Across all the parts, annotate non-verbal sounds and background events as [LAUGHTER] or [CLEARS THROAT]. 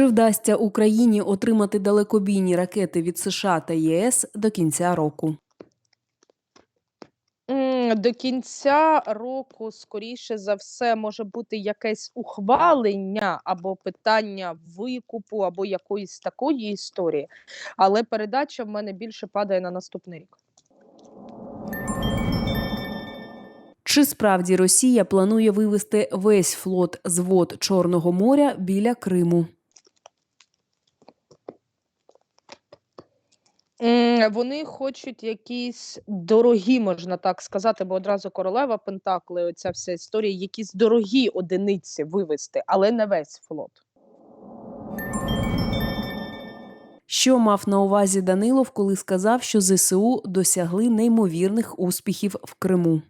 Чи вдасться Україні отримати далекобійні ракети від США та ЄС до кінця року? До кінця року, скоріше за все, може бути якесь ухвалення або питання викупу, або якоїсь такої історії. Але передача в мене більше падає на наступний рік. Чи справді Росія планує вивести весь флот з вод Чорного моря біля Криму? Вони хочуть якісь дорогі, можна так сказати, бо одразу королева Пентакли, оця вся історія, якісь дорогі одиниці вивести, але не весь флот. Що мав на увазі Данилов, коли сказав, що ЗСУ досягли неймовірних успіхів в Криму?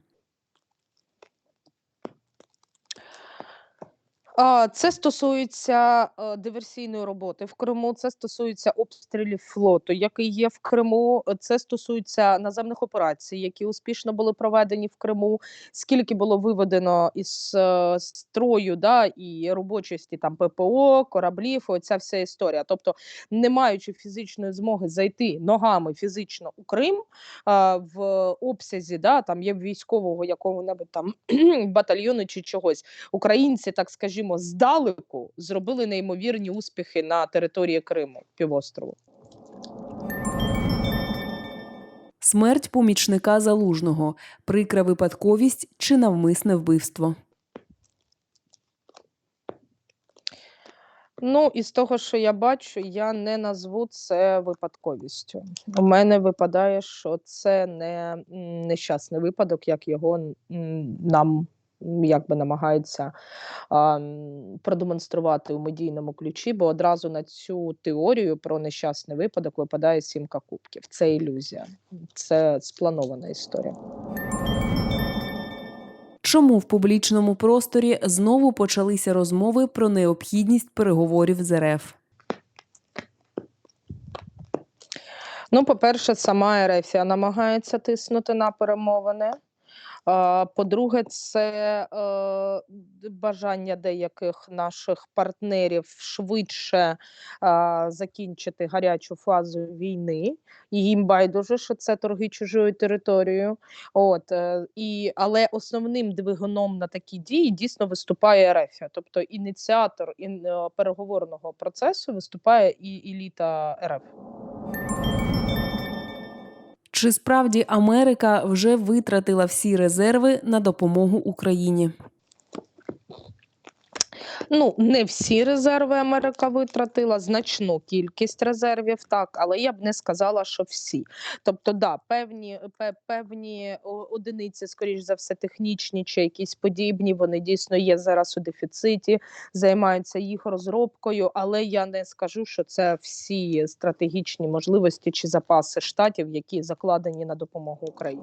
Це стосується е, диверсійної роботи в Криму. Це стосується обстрілів флоту, який є в Криму. Це стосується наземних операцій, які успішно були проведені в Криму. Скільки було виведено із е, строю, да і робочості там ППО, кораблів. Оця вся історія. Тобто, не маючи фізичної змоги зайти ногами фізично у Крим в обсязі, да там є військового якого-небудь там [CLEARS THROAT] батальйону чи чогось українці, так скажімо, здалеку зробили неймовірні успіхи на території Криму півострову. Смерть помічника залужного, прикра випадковість чи навмисне вбивство? Ну із того, що я бачу, я не назву це випадковістю. У мене випадає, що це не нещасний випадок, як його нам якби намагаються а, продемонструвати у медійному ключі, бо одразу на цю теорію про нещасний випадок випадає сімка кубків. Це ілюзія, це спланована історія. Чому в публічному просторі знову почалися розмови про необхідність переговорів з РФ? Ну, по-перше, сама Ерефія намагається тиснути на перемовини. По-друге, це е, бажання деяких наших партнерів швидше закінчити гарячу фазу війни. І їм байдуже, що це торги чужою територією. От, е, і, але основним двигуном на такі дії дійсно виступає Ерефія. Тобто ініціатор ін, е, переговорного процесу виступає і еліта РФ. Чи справді Америка вже витратила всі резерви на допомогу Україні? Ну, не всі резерви Америка витратила, значну кількість резервів, так, але я б не сказала, що всі. Тобто, да, певні, пе- певні одиниці, скоріш за все, технічні чи якісь подібні, вони дійсно є зараз у дефіциті, займаються їх розробкою, але я не скажу, що це всі стратегічні можливості чи запаси штатів, які закладені на допомогу Україні.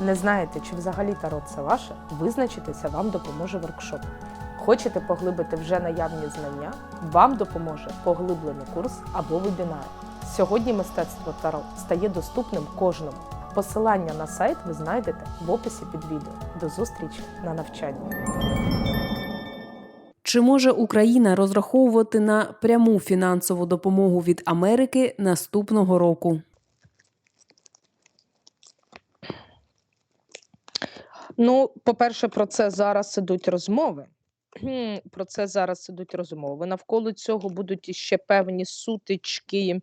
Не знаєте, чи взагалі таро це ваше, визначитися вам допоможе воркшоп. Хочете поглибити вже наявні знання? Вам допоможе поглиблений курс або вебінар. Сьогодні мистецтво таро стає доступним кожному. Посилання на сайт ви знайдете в описі під відео. До зустрічі на навчанні. Чи може Україна розраховувати на пряму фінансову допомогу від Америки наступного року? Ну, по-перше, про це зараз ідуть розмови. Про це зараз ідуть розмови. Навколо цього будуть іще певні сутички,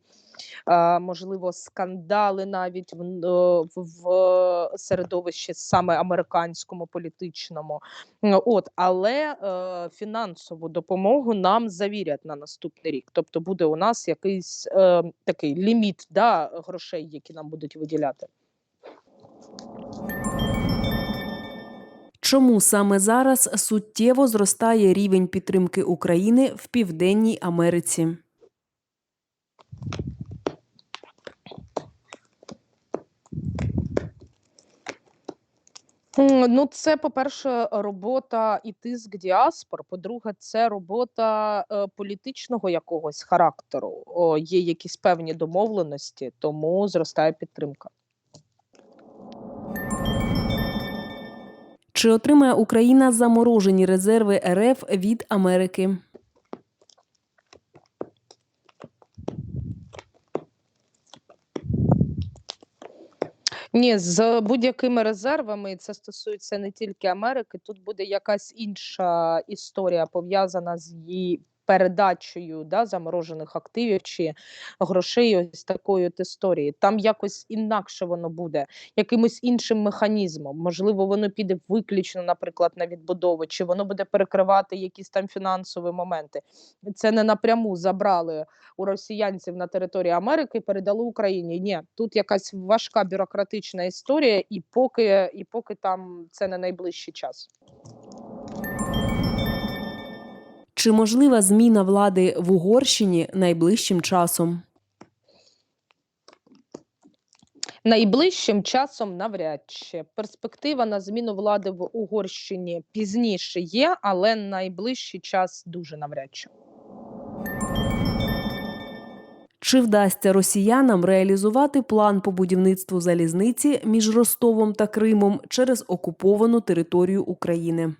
можливо, скандали навіть е, в, в середовищі саме американському політичному. От, але е, фінансову допомогу нам завірять на наступний рік. Тобто буде у нас якийсь е, такий ліміт да, грошей, які нам будуть виділяти. Чому саме зараз суттєво зростає рівень підтримки України в Південній Америці? Ну, це, по-перше, робота і тиск діаспор. По-друге, це робота е, політичного якогось характеру. О, є якісь певні домовленості, тому зростає підтримка. Чи отримає Україна заморожені резерви РФ від Америки? Ні, з будь-якими резервами, це стосується не тільки Америки. Тут буде якась інша історія пов'язана з її передачею да, заморожених активів чи грошей. Ось такої от історії. Там якось інакше воно буде, якимось іншим механізмом. Можливо, воно піде виключно, наприклад, на відбудову, чи воно буде перекривати якісь там фінансові моменти. Це не напряму забрали у росіянців на території Америки і передали Україні. Ні, тут якась важка бюрократична історія, і поки, і поки там це не найближчий час. Чи можлива зміна влади в Угорщині найближчим часом? Найближчим часом навряд чи перспектива на зміну влади в Угорщині пізніше є, але найближчий час дуже навряд чи. Чи вдасться росіянам реалізувати план по будівництву залізниці між Ростовом та Кримом через окуповану територію України?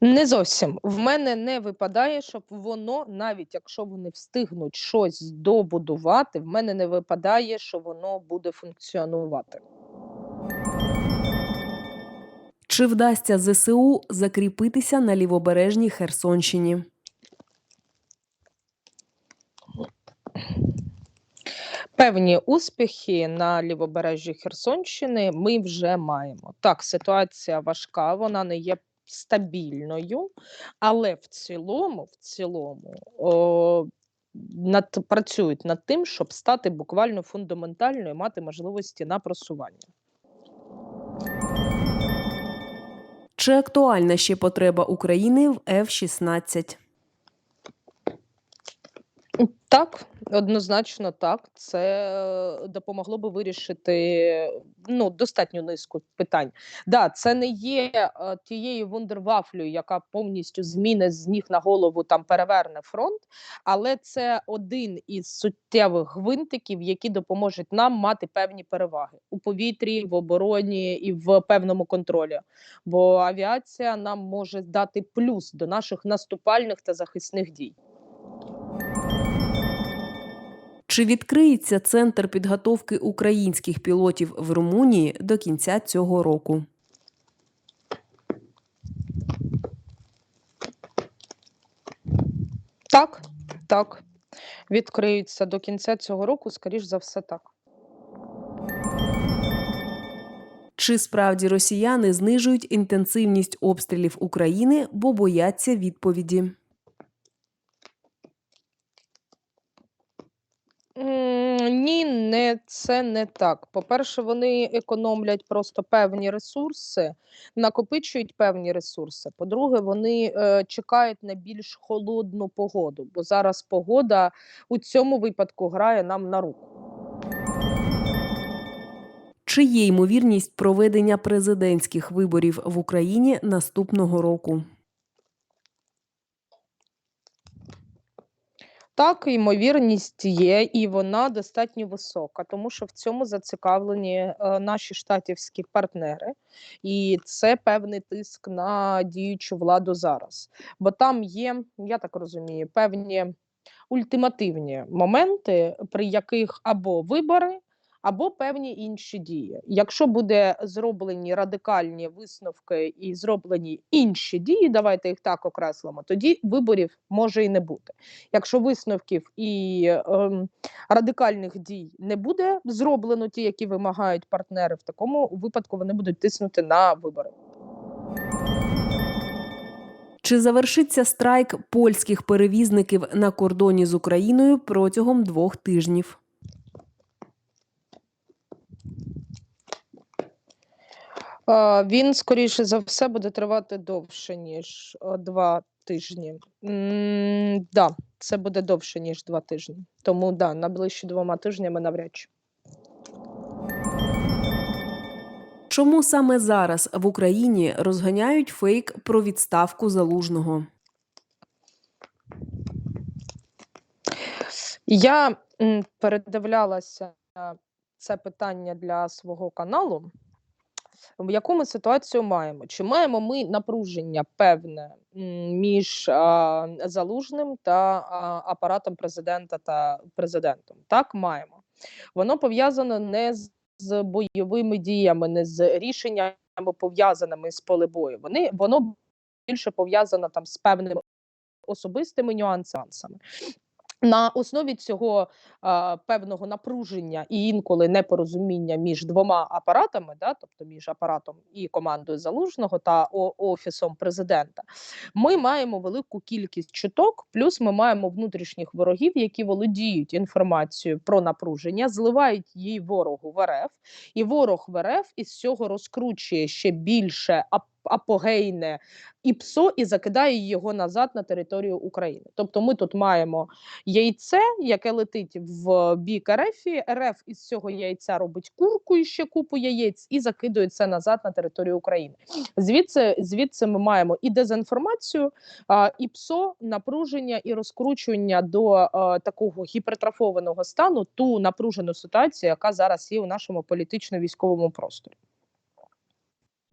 Не зовсім в мене не випадає, щоб воно, навіть якщо вони встигнуть щось добудувати, в мене не випадає, що воно буде функціонувати. Чи вдасться ЗСУ закріпитися на лівобережній Херсонщині? Певні успіхи на лівобережжі Херсонщини ми вже маємо. Так, ситуація важка, вона не є стабільною, але в цілому, в цілому о, над, працюють над тим, щоб стати буквально фундаментальною, мати можливості на просування. Чи актуальна ще потреба України в F-16? Так, однозначно так. Це е, допомогло би вирішити ну, достатню низку питань. Да, це не є е, тією вундервафлею, яка повністю зміни з ніг на голову там переверне фронт, але це один із суттєвих гвинтиків, які допоможуть нам мати певні переваги у повітрі, в обороні і в певному контролі. Бо авіація нам може дати плюс до наших наступальних та захисних дій. Чи відкриється центр підготовки українських пілотів в Румунії до кінця цього року? Так, так. Відкриються до кінця цього року, скоріш за все, так. Чи справді росіяни знижують інтенсивність обстрілів України, бо бояться відповіді? Ні, не це не так. По-перше, вони економлять просто певні ресурси, накопичують певні ресурси. По-друге, вони е, чекають на більш холодну погоду, бо зараз погода у цьому випадку грає нам на руку. Чи є ймовірність проведення президентських виборів в Україні наступного року? Так, ймовірність є, і вона достатньо висока, тому що в цьому зацікавлені е, наші штатівські партнери, і це певний тиск на діючу владу зараз. Бо там є, я так розумію, певні ультимативні моменти, при яких або вибори, або певні інші дії. Якщо буде зроблені радикальні висновки і зроблені інші дії, давайте їх так окреслимо, тоді виборів може і не бути. Якщо висновків і ем, радикальних дій не буде зроблено, ті, які вимагають партнери, в такому випадку вони будуть тиснути на вибори. Чи завершиться страйк польських перевізників на кордоні з Україною протягом двох тижнів? Він, скоріше за все, буде тривати довше, ніж е, два тижні. М, да, це буде довше, ніж два тижні. Тому да, найближчі двома тижнями навряд чи. Чому саме зараз в Україні розганяють фейк про відставку залужного? Я м, передивлялася це питання для свого каналу. Яку ми ситуацію маємо? Чи маємо ми напруження певне між а, залужним та а, апаратом президента та президентом? Так, маємо. Воно пов'язано не з, з бойовими діями, не з рішеннями пов'язаними з поле бою. Вони воно більше пов'язано там з певними особистими нюансами. На основі цього а, певного напруження і інколи непорозуміння між двома апаратами, да, тобто між апаратом і командою залужного та офісом президента, ми маємо велику кількість чуток. Плюс ми маємо внутрішніх ворогів, які володіють інформацією про напруження, зливають її ворогу в РФ, і ворог в РФ із цього розкручує ще більше ап- апогейне і ПСО і закидає його назад на територію України. Тобто, ми тут маємо яйце, яке летить в бік РФ, РФ із цього яйця робить курку і ще купу яєць і закидує це назад на територію України. Звідси, звідси ми маємо і дезінформацію, і ПСО, напруження і розкручування до такого гіпертрофованого стану, ту напружену ситуацію, яка зараз є у нашому політично-військовому просторі.